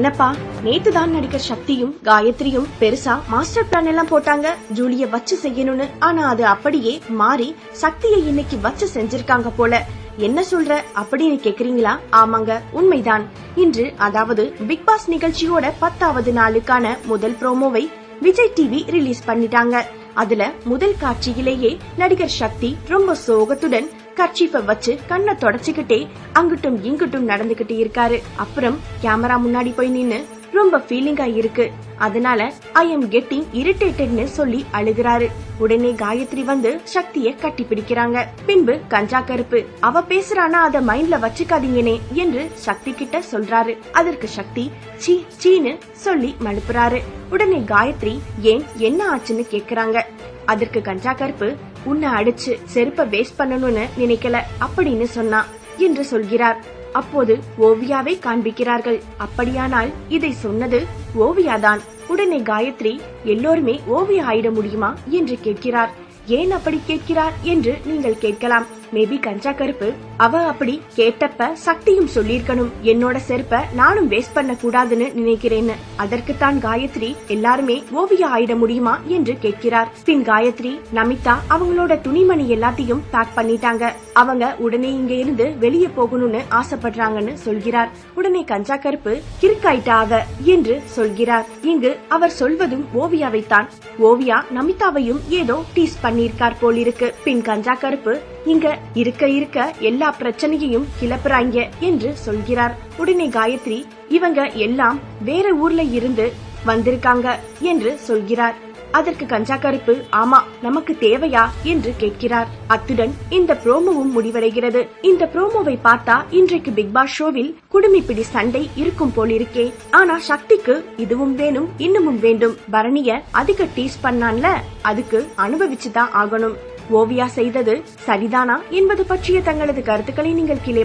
என்னப்பா நேத்து தான் நடிகர் சக்தியும் காயத்ரியும் பெருசா மாஸ்டர் பிளான் எல்லாம் போட்டாங்க. ஜூலிய வச்சு செய்யணும்னு. ஆனா அது அப்படியே மாறி சக்தியை இன்னைக்கு வச்சு செஞ்சிருக்காங்க போல. என்ன சொல்ற? அப்படின்னு கேக்குறீங்களா? ஆமாங்க உண்மைதான். இன்று அதாவது பிக் பாஸ் நிகழ்ச்சியோட பத்தாவது நாளுக்கான முதல் ப்ரோமோவை விஜய் டிவி ரிலீஸ் பண்ணிட்டாங்க. அதுல முதல் காட்சியிலேயே நடிகர் சக்தி ரொம்ப சோகத்துடன் கர்ச்சீஃப வச்சு கண்ணை தொடச்சுக்கிட்டே அங்கிட்டும் இங்கிட்டும் நடந்துகிட்டு இருக்காரு. அப்புறம் கேமரா முன்னாடி போய் நின்னு ரொம்ப ஃபீலிங்கா இருக்கு. அதனால ஐ எம் கெட்டிங் இரிட்டேட்டட்னு சொல்லி அழுகிறாரு. உடனே காயத்ரி வந்து சக்திய கட்டி பிடிக்கிறாங்க. பின்பு கஞ்சா கருப்பு அவ பேசுறானா அத மைண்ட்ல வச்சுக்காதீங்கனே என்று சக்தி கிட்ட சொல்றாரு. அதற்கு சக்தி சீ சீனு சொல்லி மழுப்புறாரு. உடனே காயத்ரி ஏன் என்ன ஆச்சுன்னு கேக்குறாங்க? அதற்கு கஞ்சா கருப்பு உன்னை அடிச்சு செருப்ப வேஸ்ட் பண்ணணும்னு நினைக்கல அப்படின்னு சொன்னா என்று சொல்கிறார். அப்போது ஓவியாவை காண்பிக்கிறார்கள். அப்படியானால் இதை சொன்னது ஓவியாதான். உடனே காயத்ரி எல்லோருமே ஓவியா ஆயிட முடியுமா? என்று கேட்கிறார். ஏன் அப்படி கேட்கிறார்? என்று நீங்கள் கேட்கலாம். மேபி கஞ்சா கருப்பு. அவ அப்படி கேட்டப்ப சக்தியும் சொல்லிருக்கணும் என்னோட செருப்ப நானும் வேஸ்ட் பண்ண கூடாதுன்னு நினைக்கிறேன்னு. அதற்குத்தான் காயத்ரி எல்லாருமே ஓவியா ஆயிட முடியுமா என்று கேட்கிறார். பின் காயத்ரி நமிதா அவங்களோட துணிமணி எல்லாத்தையும் பேக் பண்ணிட்டாங்க. அவங்க உடனே இங்க இருந்து வெளியே போகணும்னு ஆசைப்படுறாங்கன்னு சொல்கிறார். உடனே கஞ்சா கருப்பு கிறுக்காயிட்டா அவ? என்று சொல்கிறார். இங்கு அவர் சொல்வதும் ஓவியாவைத்தான். ஓவியா நமிதாவையும் ஏதோ டீஸ் பண்ணியிருக்கார் போலிருக்கு. பின் கஞ்சா கருப்பு இங்க இருக்க இருக்க எல்லா பிரச்சனையையும் கிளப்புறாங்க என்று சொல்கிறார். உடனே காயத்ரி இவங்க எல்லாம் வேற ஊர்ல இருந்து வந்திருக்காங்க என்று சொல்கிறார். அதற்கு கஞ்சா கருப்பு ஆமா நமக்கு தேவையா? என்று கேட்கிறார். அத்துடன் இந்த ப்ரோமோவும் முடிவடைகிறது. இந்த ப்ரோமோவை பார்த்தா இன்றைக்கு பிக் பாஸ் ஷோவில் குடுமிப்பிடி சண்டை இருக்கும் போலிருக்கே. ஆனா சக்திக்கு இதுவும் வேணும் இன்னமும் வேண்டும். பரணிய அதிக டீஸ் பண்ணான்ல அதுக்கு அனுபவிச்சுதான் ஆகணும். ஓவியா செய்தது சரிதானா என்பது பற்றிய தங்களது கருத்துக்களை நீங்கள் கீழே